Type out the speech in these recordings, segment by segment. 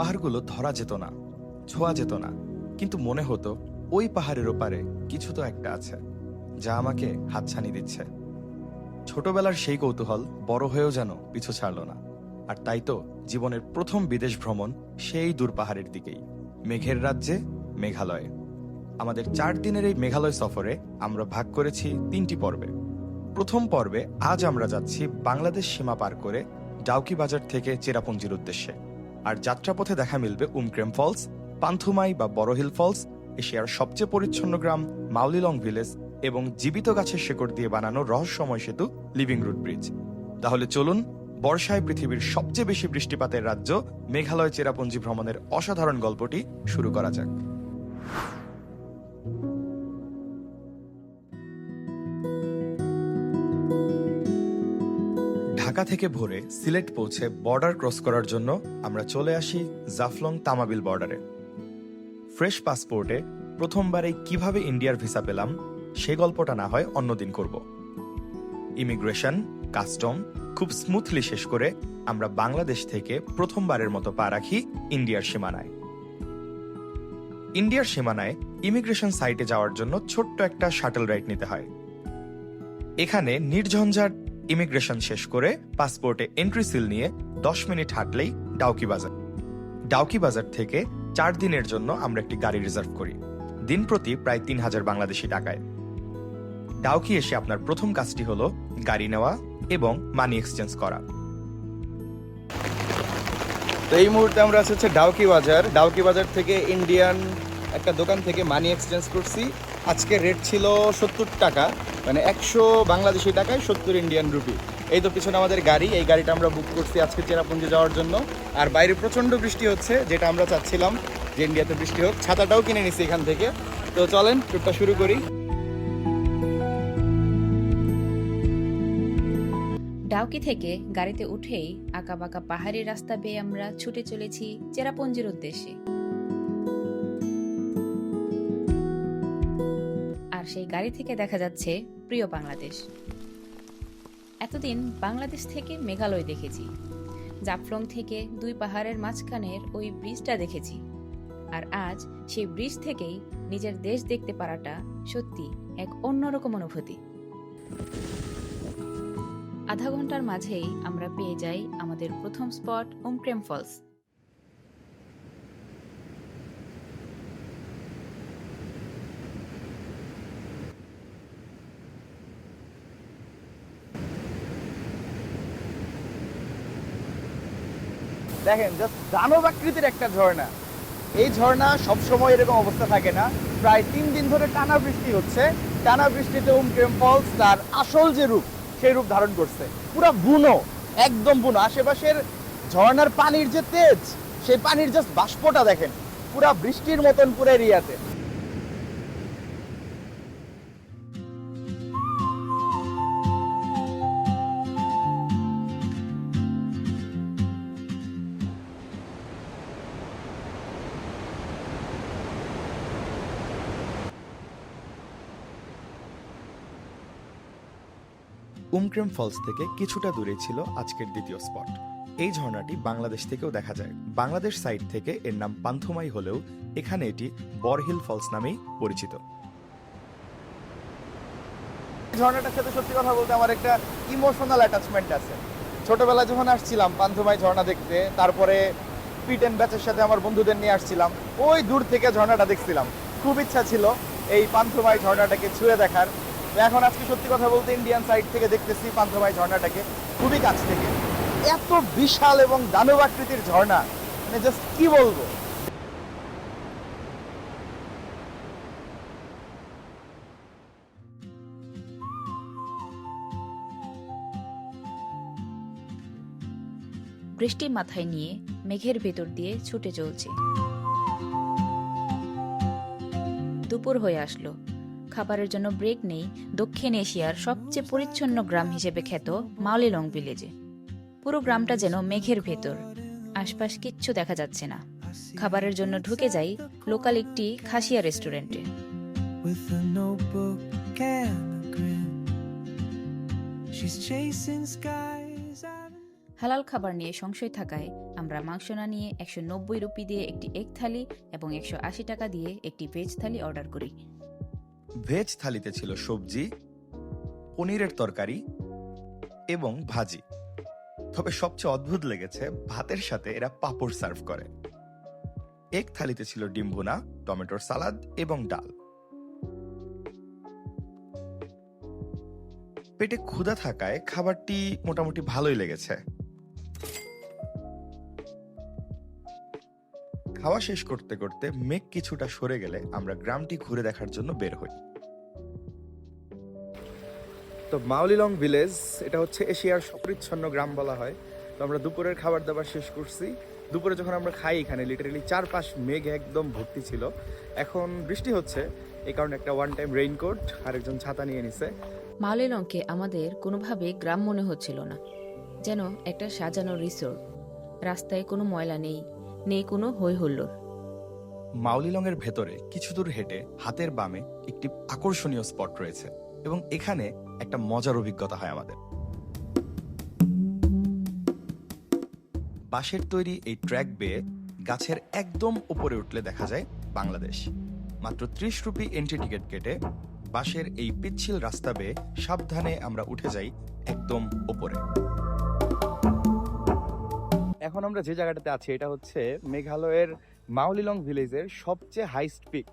পাহাড়গুলো ধরা যেত না, ছোঁয়া যেত না। কিন্তু মনে হতো, ওই পাহাড়ের ওপারে কিছু তো একটা আছে, যা আমাকে হাতছানি দিচ্ছে। ছোটবেলার সেই কৌতূহল বড় হয়েও যেন পিছু ছাড়ল না। আর তাই তো জীবনের প্রথম বিদেশ ভ্রমণ সেই দূর পাহাড়ের দিকেই, মেঘের রাজ্যে মেঘালয়ে। আমাদের চার দিনের এই মেঘালয় সফরে আমরা ভাগ করেছি তিনটি পর্বে। প্রথম পর্বে আজ আমরা যাচ্ছি বাংলাদেশ সীমা পার করে ডাউকি বাজার থেকে চেরাপুঞ্জির উদ্দেশ্যে। আর যাত্রাপথে দেখা মিলবে উমক্রেম ফলস, পান্থুমাই বা বড়হিল ফলস, এশিয়ার সবচেয়ে পরিচ্ছন্ন গ্রাম মাউলিলং ভিলেজ এবং জীবিত গাছের শেকড় দিয়ে বানানো রহস্যময় সেতু লিভিং রুট ব্রিজ। তাহলে চলুন, বর্ষায় পৃথিবীর সবচেয়ে বেশি বৃষ্টিপাতের রাজ্য মেঘালয় চেরাপুঞ্জি ভ্রমণের অসাধারণ গল্পটি শুরু করা যাক। ঢাকা থেকে ভোরে সিলেট পৌঁছে বর্ডার ক্রস করার জন্য আমরা চলে আসি জাফলং তামাবিল বর্ডারে। ফ্রেশ পাসপোর্টে প্রথমবারে কীভাবে ইন্ডিয়ার ভিসা পেলাম সে গল্পটা না হয় অন্যদিন করব। ইমিগ্রেশন, কাস্টম, খুব স্মুথলি শেষ করে আমরা বাংলাদেশ থেকে প্রথমবারের মতো পা রাখি ইন্ডিয়ার সীমানায়। ইন্ডিয়ার সীমানায় ইমিগ্রেশন সাইটে যাওয়ার জন্য ছোট্ট একটা শাটল রাইড নিতে হয়। এখানে নির্ঝঞ্ঝাট ইমিগ্রেশন শেষ করে পাসপোর্টে এন্ট্রি সিল নিয়ে দশ মিনিট হাঁটলেই ডাউকি বাজার। ডাউকি বাজার থেকে চার দিনের জন্য আমরা একটি গাড়ি রিজার্ভ করি। দিন প্রতি প্রায় তিন হাজার বাংলাদেশি টাকায়। ডাউকি এসে আপনার প্রথম কাজটি হলো গাড়ি নেওয়া এবং মানি এক্সচেঞ্জ করা। তো এই মুহূর্তে আমরা আছি হচ্ছে ডাউকি বাজার। ডাউকি বাজার থেকে ইন্ডিয়ান একটা দোকান থেকে মানি এক্সচেঞ্জ করছি। আজকে রেট ছিল সত্তর টাকা মানে একশো বাংলাদেশি টাকায় সত্তর ইন্ডিয়ান রুপি এই তো পিছনে আমাদের গাড়ি, এই গাড়িটা আমরা বুক করছি আজকে চেরাপুঞ্জি যাওয়ার জন্য। আর বাইরে প্রচণ্ড বৃষ্টি হচ্ছে, যেটা আমরা চাচ্ছিলাম যে ইন্ডিয়াতে বৃষ্টি হোক। ছাতাটাও কিনে নিছি এখান থেকে। তো চলেন ট্রিপটা শুরু করি। ডাউকি থেকে গাড়িতে উঠেই আঁকাবাঁকা পাহাড়ি রাস্তা বেয়ে আমরা ছুটে চলেছি চেরাপুঞ্জির উদ্দেশ্যে। সেই গাড়ি থেকে দেখা যাচ্ছে প্রিয় বাংলাদেশ। এতদিন বাংলাদেশ থেকে মেঘালয় দেখেছি। জাফলং থেকে দুই পাহাড়ের মাঝখানের ওই ব্রিজটা দেখেছি। আর আজ সেই ব্রিজ থেকেই নিজের দেশ দেখতে পারাটা সত্যি এক অন্যরকম অনুভূতি। আধা ঘণ্টার মাঝেই আমরা পেয়ে যাই আমাদের প্রথম স্পট উমক্রেম ফলস। দেখেন দানব আকৃতির একটা ঝর্ণা। এই ঝর্ণা সবসময় এরকম অবস্থা থাকে না। প্রায় তিন দিন ধরে টানা বৃষ্টি হচ্ছে। টানা বৃষ্টিতে উমক্রেম ফলস তার আসল যে রূপ, সেই রূপ ধারণ করছে। পুরা বুনো, একদম বুনো। আশেপাশের ঝর্ণার পানির যে তেজ, সেই পানির জাস্ট বাষ্পটা দেখেন। পুরা বৃষ্টির মতন পুরো এরিয়াতে। উমক্রেম ফলস থেকে কিছুটা দূরে ছিল আজকের দ্বিতীয় স্পট। এই ঝর্ণাটি বাংলাদেশ থেকেও দেখা যায়। বাংলাদেশ সাইড থেকে এর নাম পান্থমাই হলেও এখানে এটি বরহিল ফলস নামেই পরিচিত। ঝর্ণাটার সাথে সত্যি কথা বলতে আমার একটা ইমোশনাল অ্যাটাচমেন্ট আছে। ছোটবেলায় যখন আসছিলাম পান্থমাই ঝর্ণা দেখতে, তারপরে পিট এন্ড ব্যাচের সাথে আমার বন্ধুদের নিয়ে আসছিলাম, ওই দূর থেকে ঝর্ণাটা দেখছিলাম। খুব ইচ্ছা ছিল এই পান্থমাই ঝর্ণাটাকে ছুঁয়ে দেখার। এখন আজকে সত্যি কথা বলতে ইন্ডিয়ান সাইড থেকে দেখতেছি পান্থমাই ঝর্ণাটাকে খুবই কাছ থেকে। এত বিশাল এবং দানব আকৃতির ঝর্ণা মানে জাস্ট কি বলব? বৃষ্টি মাথায় নিয়ে মেঘের ভেতর দিয়ে ছুটে চলছে। দুপুর হয়ে আসলো। খাবারের জন্য ব্রেক নেই দক্ষিণ এশিয়ার সবচেয়ে পরিচ্ছন্ন গ্রাম হিসেবে খ্যাত মাওলিলং ভিলেজে। পুরো গ্রামটা যেন মেঘের ভেতর আশপাশ কিচ্ছু দেখা যাচ্ছে না। খাবারের জন্য ঢুকে যাই লোকাল একটি খাসিয়া রেস্টুরেন্টে। হালাল খাবার নিয়ে সংশয় থাকায় আমরা মাংস না নিয়ে একশো নব্বই রুপি দিয়ে একটি এগ থালি এবং একশো আশি টাকা দিয়ে একটি ভেজ থালি অর্ডার করি। ভেজ থালিতে ছিল সবজি, পনিরের তরকারি এবং ভাজি। তবে সবচেয়ে অদ্ভুত লেগেছে ভাতের সাথে এরা পাপড় সার্ভ করে। এক থালিতে ছিল ডিম ভুনা টমেটোর সালাদ এবং ডাল। পেটে ক্ষুধা থাকায় খাবারটি মোটামুটি ভালোই লেগেছে। খাওয়া শেষ করতে করতে মেঘ কিছুটা সরে গেলে আমরা গ্রামটি ঘুরে দেখার জন্য বের হই। তো মাউলিলং ভিলেজ এটা হচ্ছে এশিয়ার সপরিচ্ছন্ন গ্রাম বলা হয়। তো আমরা দুপুরের খাবার দাবার শেষ করছি। দুপুরে যখন আমরা খাই এখানে লিটারেলি চারপাশ মেঘ একদম ভর্তি ছিল। এখন বৃষ্টি হচ্ছে এই কারণে একটা ওয়ান টাইম রেইনকোট আর একজন ছাতা নিয়ে নিছে। মাওলিলংকে আমাদের কোনোভাবে গ্রাম মনে হচ্ছিল না। যেন একটা সাজানো রিসোর্ট রাস্তায় কোনো ময়লা নেই নেই কোনো হই হুল্লোড় মাউলিলং এর ভেতরে কিছু দূর হেঁটে হাতের বামে একটি আকর্ষণীয় স্পট রয়েছে এবং এখানে একটা মজার অভিজ্ঞতা হয় আমাদের। বাঁশের তৈরি এই ট্র্যাক বেয়ে গাছের একদম উপরে উঠলে দেখা যায় বাংলাদেশ। মাত্র ত্রিশ রুপি এন্ট্রি টিকিট কেটে বাঁশের এই পিচ্ছিল রাস্তা বেয়ে সাবধানে আমরা উঠে যাই একদম উপরে। এখন আমরা যে জায়গাটাতে আছি, এটা হচ্ছে মেঘালয়ের মাউলিলং ভিলেজের সবচেয়ে হাইস্ট পিক।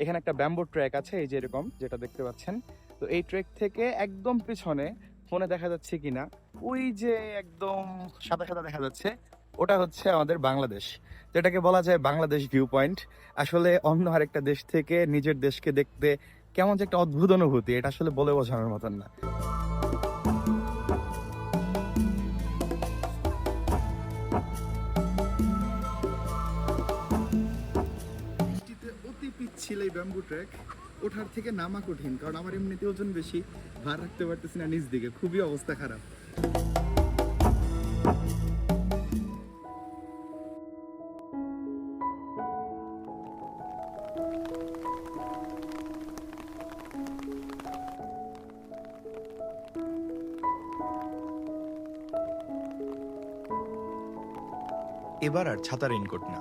এখানে একটা ব্যাম্বো ট্র্যাক আছে, এই যে এরকম, যেটা দেখতে পাচ্ছেন। তো এই ট্রেক থেকে একদম পিছনে ফোনে দেখা যাচ্ছে কিনা, ওই যে একদম সাদা সাদা দেখা যাচ্ছে, ওটা হচ্ছে আমাদের বাংলাদেশ। যেটাকে বলা যায় বাংলাদেশ ভিউ পয়েন্ট। আসলে অন্য আরেকটা দেশ থেকে নিজের দেশকে দেখতে কেমন যে একটা অদ্ভুত অনুভূতি, এটা আসলে বলে বোঝানোর মতন না। পিচ্ছিল এই ব্যাম্বু ট্র্যাক ওঠার থেকে নামা কঠিন, কারণ আমার এমনিতে ওজন বেশি, ভার রাখতে পারতেছি না নিচ দিকে, খুবই অবস্থা খারাপ। এবার আর ছাতা রেইনকোট না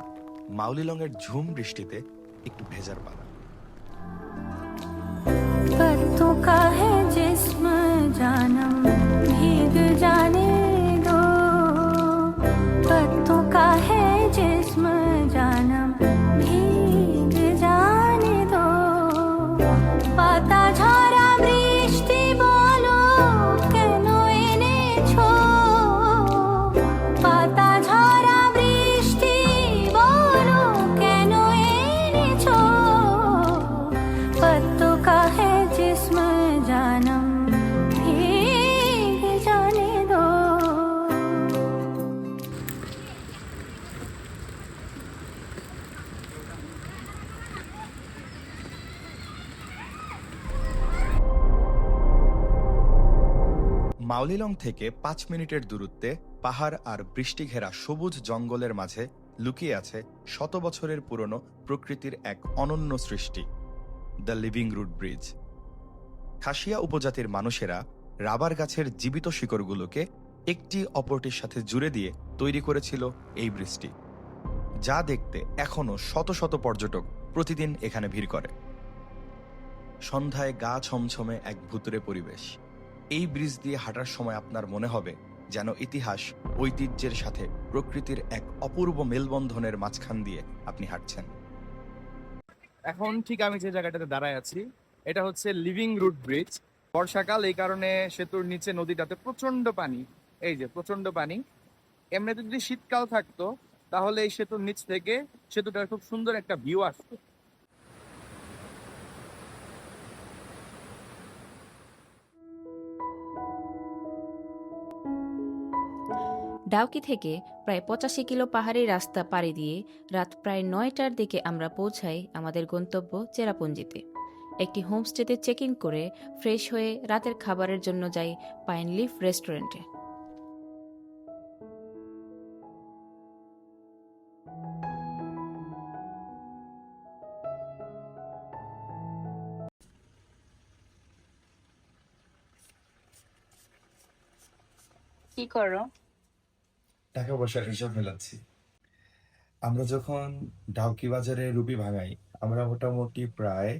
মাউলিলং এর ঝুম বৃষ্টিতে একটু ভেজার পালা মাউলিলং থেকে পাঁচ মিনিটের দূরত্বে পাহাড় আর বৃষ্টি ঘেরা সবুজ জঙ্গলের মাঝে লুকিয়ে আছে শত বছরের পুরনো প্রকৃতির এক অনন্য সৃষ্টি, the living root bridge. Khasia উপজাতির মানুষেরা রাবার গাছের জীবিত শিকড়গুলোকে একটি অপরটির সাথে জুড়ে দিয়ে তৈরি করেছিল এই ব্রিজটি যা দেখতে এখনও শত শত পর্যটক প্রতিদিন এখানে ভিড় করে। সন্ধ্যায় গা ছমছমে এক ভুতুরে পরিবেশ। এই ব্রিজ দিয়ে হাঁটার সময় আপনার মনে হবে যেন ইতিহাস ঐতিহ্যের সাথে প্রকৃতির এক অপূর্ব মেলবন্ধনের মাঝখান দিয়ে আপনি হাঁটছেন। এখন ঠিক আমি যে জায়গাটাতে দাঁড়ায় আছি, এটা হচ্ছে লিভিং রুট ব্রিজ বর্ষাকাল, এই কারণে সেতুর নিচে নদীটাতে প্রচণ্ড পানি। এই যে প্রচণ্ড পানি। এমনিতে যদি শীতকাল থাকতো, তাহলে এই সেতুর নিচ থেকে সেতুটার খুব সুন্দর একটা ভিউ আসতো। ডাউকি থেকে প্রায় পঁচাশি কিলো পাহাড়ি রাস্তা পাড়ি দিয়ে রাত প্রায় নয়টার দিকে আমরা পৌঁছাই আমাদের গন্তব্য চেরাপুঞ্জিতে। একটি হোমস্টেতে চেক ইন করে ফ্রেশ হয়ে রাতের খাবারের জন্য যাই পাইন লিফ রেস্টুরেন্টে। কি করো? টাকা পয়সার হিসাব মেলাচ্ছি। আমরা যখন ডাউকি বাজারে রুপি ভাঙাই, আমরা মোটামুটি প্রায়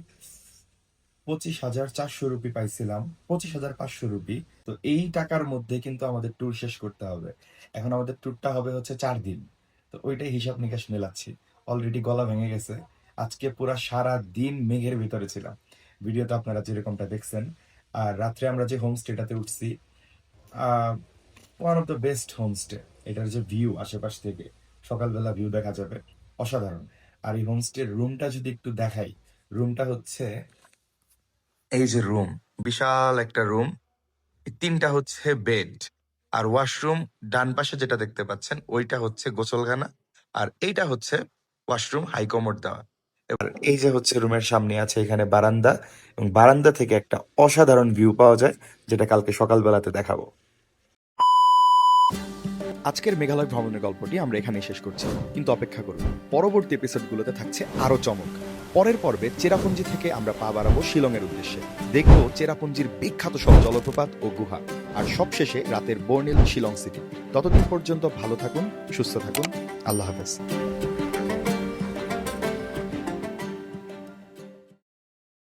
পঁচিশ হাজার চারশো রুপি পাইছিলাম, পঁচিশ হাজার পাঁচশো রুপি। তো এই টাকার মধ্যে কিন্তু আমাদের ট্যুর শেষ করতে হবে। এখন আমাদের ট্যুরটা হবে হচ্ছে চার দিন। তো ওইটাই হিসাব নিকাশ মেলাচ্ছি। অলরেডি গলা ভেঙে গেছে। আজকে পুরা সারা দিন মেঘের ভিতরে ছিলাম। ভিডিওতে আপনারা যেরকমটা দেখছেন। আর রাত্রে আমরা যে হোমস্টেটাতে উঠছি one of the best homestay এটার যে ভিউ আশেপাশ থেকে, সকালবেলা ভিউ দেখা যাবে, অসাধারণ। আর এই হোমস্টের রুমটা যদি একটু দেখাই রুমটা হচ্ছে এই যে রুম বিশাল একটা রুম তিনটা হচ্ছে বেড আর ওয়াশরুম ডান পাশে যেটা দেখতে পাচ্ছেন, ওইটা হচ্ছে গোসলখানা, আর এইটা হচ্ছে ওয়াশরুম হাইকমোড দেওয়া। এবার এই যে হচ্ছে রুমের সামনে আছে এখানে বারান্দা, এবং বারান্দা থেকে একটা অসাধারণ ভিউ পাওয়া যায়, যেটা কালকে সকালবেলাতে দেখাবো। আজকের মেঘালয় ভ্রমণের গল্পটি আমরা এখানেই শেষ করছি, কিন্তু অপেক্ষা করুন। পরবর্তী এপিসোডগুলোতে থাকছে আরও চমক। পরের পর্বে চেরাপুঞ্জি থেকে আমরা পা বাড়াবো শিলংয়ের উদ্দেশ্যে। দেখব চেরাপুঞ্জির বিখ্যাত সব জলপ্রপাত ও গুহা। আর সবশেষে রাতের বর্ণিল শিলং সিটি ততদিন পর্যন্ত ভালো থাকুন, সুস্থ থাকুন। আল্লাহ হাফেজ।